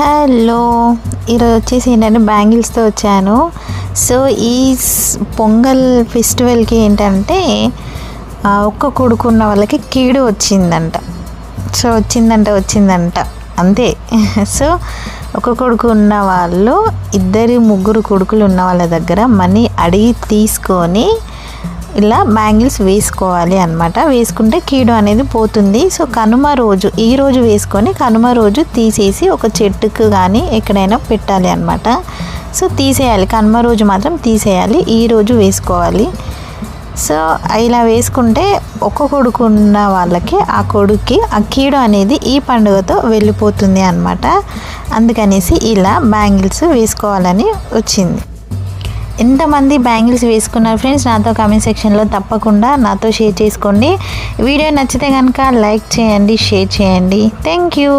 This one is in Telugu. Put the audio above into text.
హలో ఈరోజు వచ్చేసి ఏంటంటే బ్యాంగిల్స్తో వచ్చాను. సో ఈ పొంగల్ ఫెస్టివల్కి ఏంటంటే ఒక్క కొడుకున్న వాళ్ళకి కీడు వచ్చిందంట. సో వచ్చిందంట వచ్చిందంట. అంతే. సో ఒక కొడుకు ఉన్న వాళ్ళు ఇద్దరు ముగ్గురు కొడుకులు ఉన్న వాళ్ళ దగ్గర మనీ అడిగి తీసుకొని ఇలా బ్యాంగిల్స్ వేసుకోవాలి అన్నమాట. వేసుకుంటే కీడు అనేది పోతుంది. సో కనుమ రోజు ఈ రోజు వేసుకొని కనుమ రోజు తీసేసి ఒక చెట్టుకు కానీ ఎక్కడైనా పెట్టాలి అన్నమాట. సో తీసేయాలి. కనుమ రోజు మాత్రం తీసేయాలి. ఈ రోజు వేసుకోవాలి. సో ఇలా వేసుకుంటే ఒక కొడుకు ఉన్న వాళ్ళకి ఆ కొడుక్కి ఆ కీడు అనేది ఈ పండుగతో వెళ్ళిపోతుంది అన్నమాట. అందుకనేసి ఇలా బ్యాంగిల్స్ వేసుకోవాలని వచ్చింది. ఎంతమంది బ్యాంగిల్స్ వేసుకున్నారు ఫ్రెండ్స్? నాతో కామెంట్ సెక్షన్లో తప్పకుండా నాతో షేర్ చేసుకోండి. వీడియో నచ్చితే కనుక లైక్ చేయండి షేర్ చేయండి. Thank you